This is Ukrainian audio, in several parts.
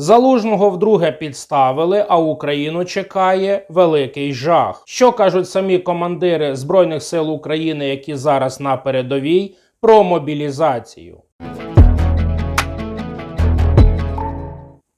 Залужного вдруге підставили, а Україну чекає великий жах. Що кажуть самі командири Збройних сил України, які зараз на передовій, про мобілізацію?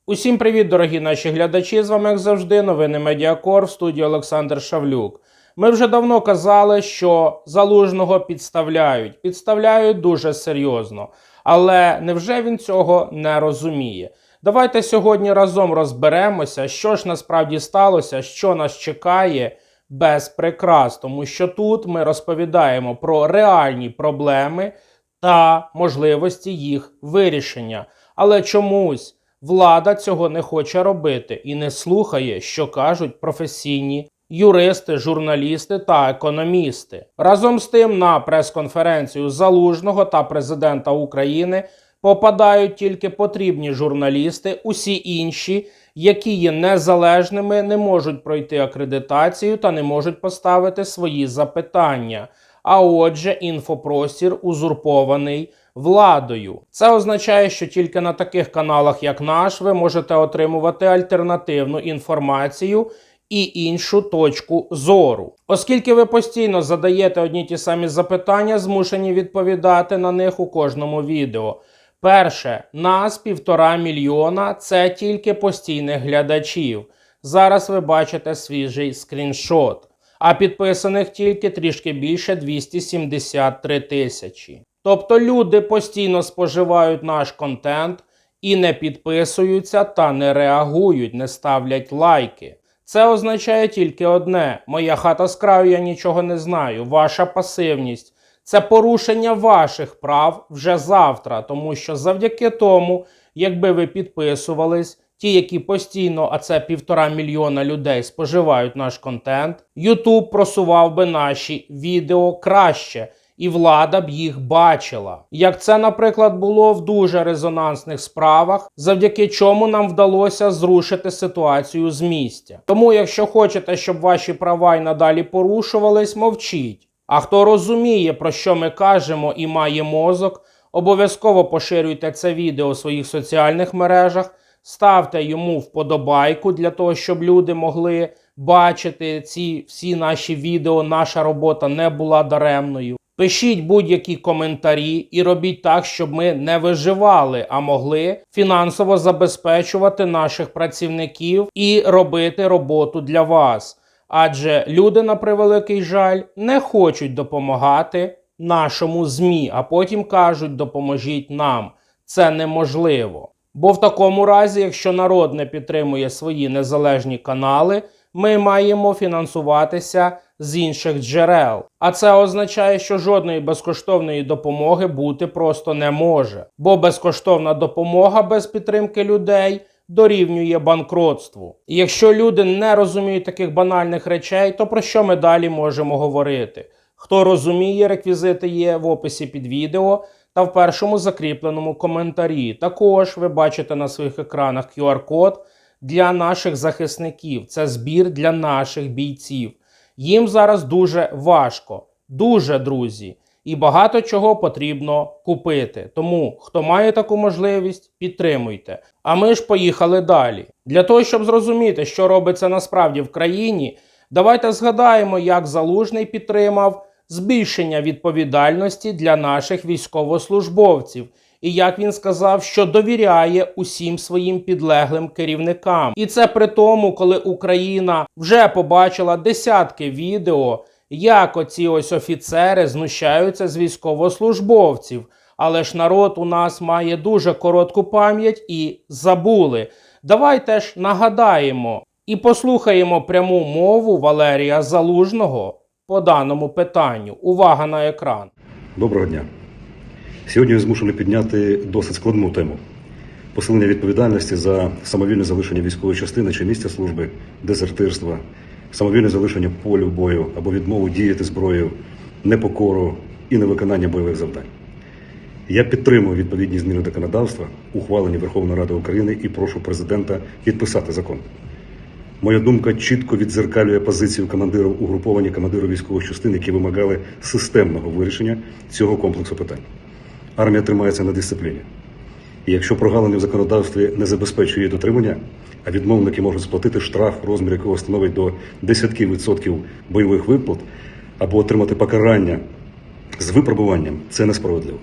Усім привіт, дорогі наші глядачі. З вами, як завжди, новини Медіакор в студії Олександр Шавлюк. Ми вже давно казали, що залужного підставляють. Підставляють дуже серйозно. Але невже він цього не розуміє? Давайте сьогодні разом розберемося, що ж насправді сталося, що нас чекає без прикрас, тому що тут ми розповідаємо про реальні проблеми та можливості їх вирішення. Але чомусь влада цього не хоче робити і не слухає, що кажуть професійні юристи, журналісти та економісти. Разом з тим на прес-конференцію Залужного та президента України попадають тільки потрібні журналісти, усі інші, які є незалежними, не можуть пройти акредитацію та не можуть поставити свої запитання. А отже, інфопростір узурпований владою. Це означає, що тільки на таких каналах, як наш, ви можете отримувати альтернативну інформацію і іншу точку зору. Оскільки ви постійно задаєте одні ті самі запитання, змушені відповідати на них у кожному відео. Перше, нас півтора мільйона це тільки постійних глядачів. Зараз ви бачите свіжий скріншот. А підписаних тільки трішки більше 273 тисячі. Тобто люди постійно споживають наш контент і не підписуються та не реагують, не ставлять лайки. Це означає тільки одне: моя хата з краю, я нічого не знаю. Ваша пасивність це порушення ваших прав вже завтра, тому що завдяки тому, якби ви підписувались, ті, які постійно, а це півтора мільйона людей споживають наш контент, YouTube просував би наші відео краще. І влада б їх бачила, як це, наприклад, було в дуже резонансних справах, завдяки чому нам вдалося зрушити ситуацію з місця. Тому, якщо хочете, щоб ваші права й надалі порушувались, мовчіть. А хто розуміє, про що ми кажемо і має мозок, обов'язково поширюйте це відео у своїх соціальних мережах, ставте йому вподобайку для того, щоб люди могли бачити ці всі наші відео. Наша робота не була даремною. Пишіть будь-які коментарі і робіть так, щоб ми не виживали, а могли фінансово забезпечувати наших працівників і робити роботу для вас. Адже люди, на превеликий жаль, не хочуть допомагати нашому ЗМІ, а потім кажуть, допоможіть нам. Це неможливо. Бо в такому разі, якщо народ не підтримує свої незалежні канали, ми маємо фінансуватися з інших джерел. А це означає, що жодної безкоштовної допомоги бути просто не може. Бо безкоштовна допомога без підтримки людей дорівнює банкротству. І якщо люди не розуміють таких банальних речей, то про що ми далі можемо говорити? Хто розуміє, реквізити є в описі під відео та в першому закріпленому коментарі. Також ви бачите на своїх екранах QR-код для наших захисників. Це збір для наших бійців. Їм зараз дуже важко, дуже друзі, і багато чого потрібно купити. Тому, хто має таку можливість, підтримуйте. А ми ж поїхали далі. Для того, щоб зрозуміти, що робиться насправді в країні, давайте згадаємо, як залужний підтримав збільшення відповідальності для наших військовослужбовців. І як він сказав, що довіряє усім своїм підлеглим керівникам, і це при тому, коли Україна вже побачила десятки відео, як оці ось офіцери знущаються з військовослужбовців. Але ж народ у нас має дуже коротку пам'ять і забули. Давайте ж нагадаємо і послухаємо пряму мову Валерія Залужного по даному питанню. Увага на екран. Доброго дня. Сьогодні я змушений підняти досить складну тему посилення відповідальності за самовільне залишення військової частини чи місця служби, дезертирства, самовільне залишення полю бою або відмову діяти зброєю, непокору і невиконання бойових завдань. Я підтримую відповідні зміни законодавства, ухвалені Верховною Радою України, і прошу президента підписати закон. Моя думка чітко відзеркалює позицію командирів угруповання командирів військових частин, які вимагали системного вирішення цього комплексу питань. Армія тримається на дисципліні. І якщо прогалини в законодавстві не забезпечує її дотримання, а відмовники можуть сплатити штраф, розмір якого становить до десятків відсотків бойових виплат, або отримати покарання з випробуванням, це несправедливо.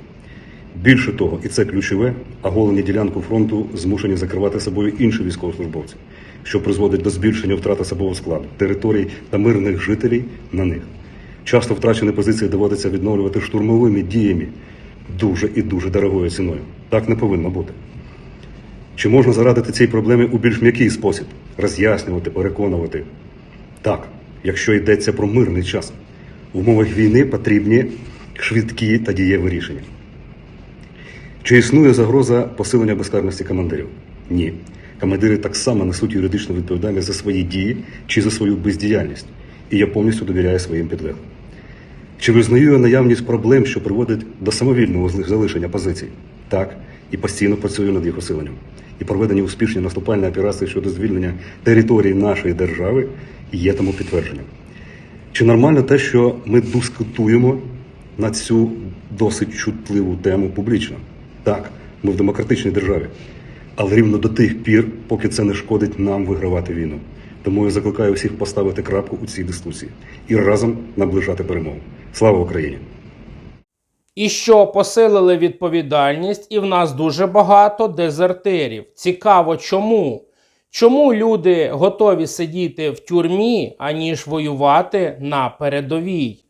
Більше того, і це ключове, оголені ділянку фронту змушені закривати собою інші військовослужбовці, що призводить до збільшення втрат особового складу, територій та мирних жителів на них. Часто втрачені позиції доводиться відновлювати штурмовими діями дуже і дуже дорогою ціною. Так не повинно бути. Чи можна зарадити цій проблемі у більш м'який спосіб, роз'яснювати, переконувати? Так, якщо йдеться про мирний час. В умовах війни потрібні швидкі та дієві рішення. Чи існує загроза посилення безкарності командирів? Ні. Командири так само несуть юридичну відповідальність за свої дії чи за свою бездіяльність, і я повністю довіряю своїм підлеглим. Чи визнаю я наявність проблем, що приводять до самовільного залишення позицій? Так, і постійно працюю над їх усиленням. І проведені успішні наступальні операції щодо звільнення території нашої держави є тому підтвердженням. Чи нормально те, що ми дискутуємо на цю досить чутливу тему публічно? Так, ми в демократичній державі. Але рівно до тих пір, поки це не шкодить нам вигравати війну. Тому я закликаю всіх поставити крапку у цій дискусії і разом наближати перемогу. Слава Україні! І що посилили відповідальність, і в нас дуже багато дезертирів. Цікаво, чому? Чому люди готові сидіти в тюрмі, аніж воювати на передовій?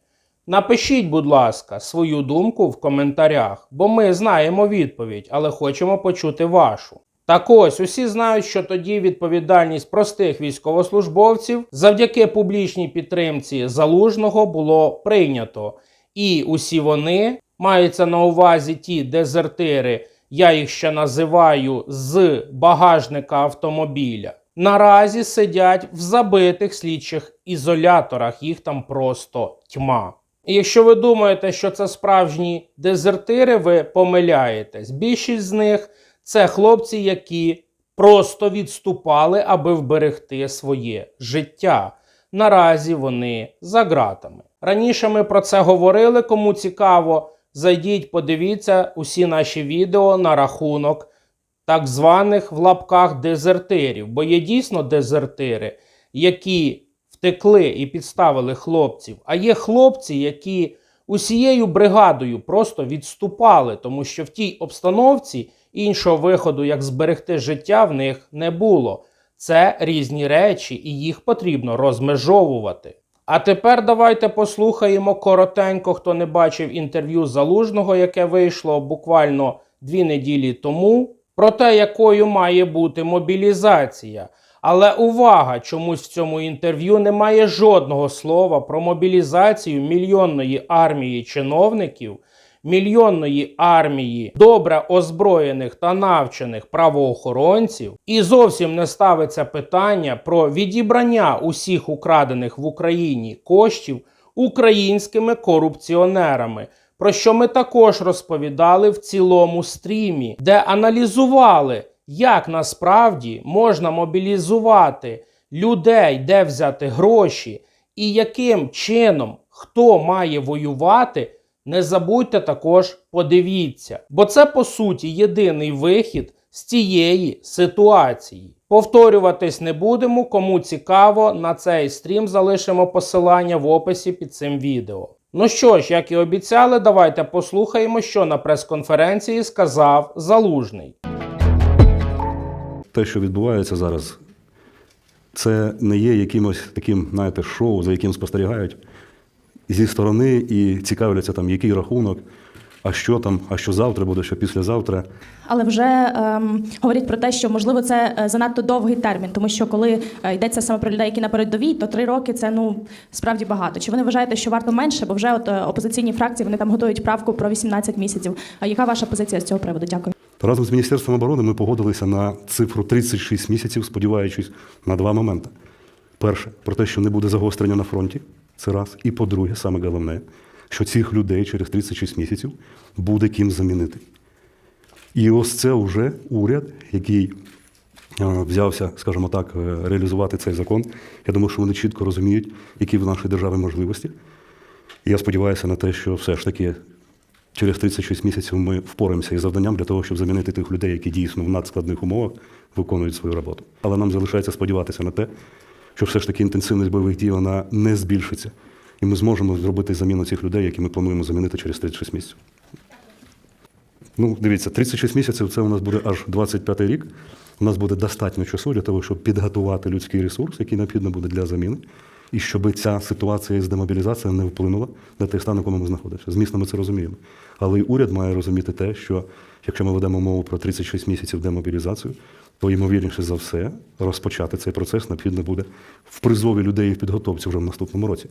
Напишіть, будь ласка, свою думку в коментарях, бо ми знаємо відповідь, але хочемо почути вашу. Так ось, усі знають, що тоді відповідальність простих військовослужбовців завдяки публічній підтримці залужного було прийнято. І усі вони маються на увазі ті дезертири, я їх ще називаю з багажника автомобіля. Наразі сидять в забитих слідчих ізоляторах, їх там просто тьма. І якщо ви думаєте, що це справжні дезертири, ви помиляєтесь. Більшість з них це хлопці, які просто відступали, аби вберегти своє життя. Наразі вони за ґратами. Раніше ми про це говорили. Кому цікаво, зайдіть, подивіться усі наші відео на рахунок так званих в лапках дезертирів. Бо є дійсно дезертири, які втекли і підставили хлопців. А є хлопці, які усією бригадою просто відступали, тому що в тій обстановці іншого виходу, як зберегти життя, в них не було. Це різні речі, і їх потрібно розмежовувати. А тепер давайте послухаємо коротенько, хто не бачив інтерв'ю залужного, яке вийшло буквально дві неділі тому, про те, якою має бути мобілізація. Але увага, чомусь в цьому інтерв'ю немає жодного слова про мобілізацію мільйонної армії чиновників, мільйонної армії добре озброєних та навчених правоохоронців, і зовсім не ставиться питання про відібрання усіх украдених в Україні коштів українськими корупціонерами. Про що ми також розповідали в цілому стрімі, де аналізували, як насправді можна мобілізувати людей, де взяти гроші, і яким чином хто має воювати, не забудьте також подивіться. Бо це по суті єдиний вихід з цієї ситуації. Повторюватись не будемо. Кому цікаво, на цей стрім залишимо посилання в описі під цим відео. Ну що ж, як і обіцяли, давайте послухаємо, що на прес-конференції сказав Залужний. Те, що відбувається зараз, це не є якимось таким, знаєте, шоу, за яким спостерігають зі сторони і цікавляться там, який рахунок, а що там, а що завтра буде, що післязавтра. Але вже ем, говорять про те, що можливо це е, занадто довгий термін, тому що коли е, йдеться саме про людей, які на передовій, то три роки це ну справді багато. Чи ви не вважаєте, що варто менше? Бо вже от е, опозиційні фракції вони там готують правку про 18 місяців. А яка ваша позиція з цього приводу? Дякую. Разом з Міністерством оборони ми погодилися на цифру 36 місяців, сподіваючись на два моменти. Перше, про те, що не буде загострення на фронті, це раз. І по-друге, саме головне, що цих людей через 36 місяців буде ким замінити. І ось це вже уряд, який е, взявся, скажімо так, е, реалізувати цей закон. Я думаю, що вони чітко розуміють, які в нашій державі можливості. І я сподіваюся на те, що все ж таки через 36 місяців ми впораємося із завданням для того, щоб замінити тих людей, які дійсно в надскладних умовах виконують свою роботу. Але нам залишається сподіватися на те, що все ж таки інтенсивність бойових дій вона не збільшиться. І ми зможемо зробити заміну цих людей, які ми плануємо замінити через 36 місяців. Ну, дивіться, 36 місяців це у нас буде аж 25 рік. У нас буде достатньо часу для того, щоб підготувати людський ресурс, який необхідно буде для заміни, і щоб ця ситуація з демобілізацією не вплинула на той стан, в якому ми знаходимося. Змісно, ми це розуміємо. Але й уряд має розуміти те, що якщо ми ведемо мову про 36 місяців демобілізацію, то ймовірніше за все розпочати цей процес необхідно буде в призові людей і в підготовці вже в наступному році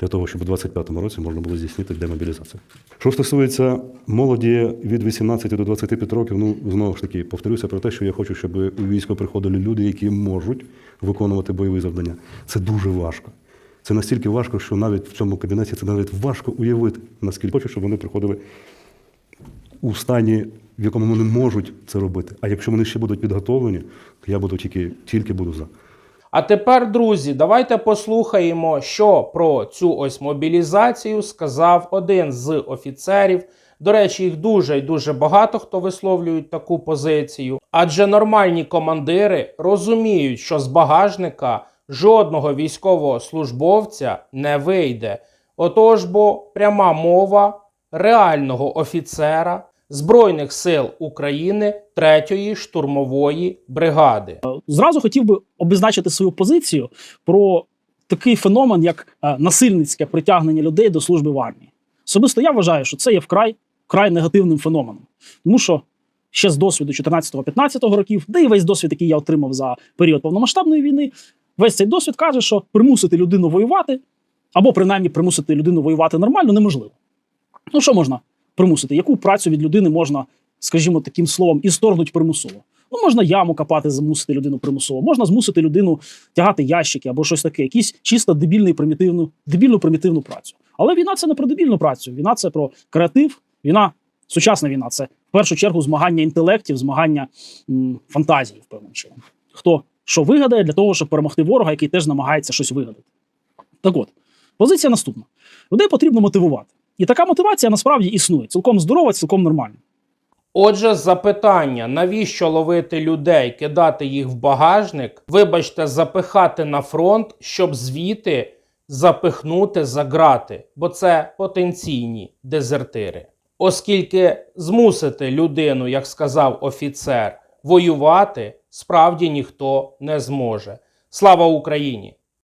для того, щоб у 25-му році можна було здійснити демобілізацію. Що стосується молоді від 18 до 25 років, ну знову ж таки повторюся про те, що я хочу, щоб у військо приходили люди, які можуть виконувати бойові завдання. Це дуже важко. Це настільки важко, що навіть в цьому кабінеті це навіть важко уявити, наскільки хочу, щоб вони приходили у стані, в якому вони можуть це робити. А якщо вони ще будуть підготовлені, то я буду тільки, тільки буду за. А тепер, друзі, давайте послухаємо, що про цю ось мобілізацію сказав один з офіцерів. До речі, їх дуже і дуже багато хто висловлюють таку позицію. Адже нормальні командири розуміють, що з багажника жодного військового службовця не вийде. Отож, бо пряма мова реального офіцера Збройних сил України 3-ї штурмової бригади. Зразу хотів би обізначити свою позицію про такий феномен, як е, насильницьке притягнення людей до служби в армії. Особисто я вважаю, що це є вкрай вкрай негативним феноменом, тому що ще з досвіду 14-15 років, де і весь досвід, який я отримав за період повномасштабної війни, весь цей досвід каже, що примусити людину воювати, або принаймні примусити людину воювати нормально, неможливо. Ну що можна примусити? Яку працю від людини можна, скажімо, таким словом, історгнуть примусово? Ну, можна яму копати, змусити людину примусово, можна змусити людину тягати ящики або щось таке, якісь чисто дебільну примітивну, дебільну примітивну працю. Але війна це не про дебільну працю. Війна це про креатив. Війна, сучасна війна це в першу чергу змагання інтелектів, змагання м, фантазії, в певному чином. Хто що вигадає для того, щоб перемогти ворога, який теж намагається щось вигадати. Так от, позиція наступна: людей потрібно мотивувати. І така мотивація насправді існує. Цілком здорова, цілком нормальна. Отже, запитання: навіщо ловити людей, кидати їх в багажник, вибачте, запихати на фронт, щоб звідти запихнути за грати, бо це потенційні дезертири. Оскільки змусити людину, як сказав офіцер, воювати справді ніхто не зможе. Слава Україні!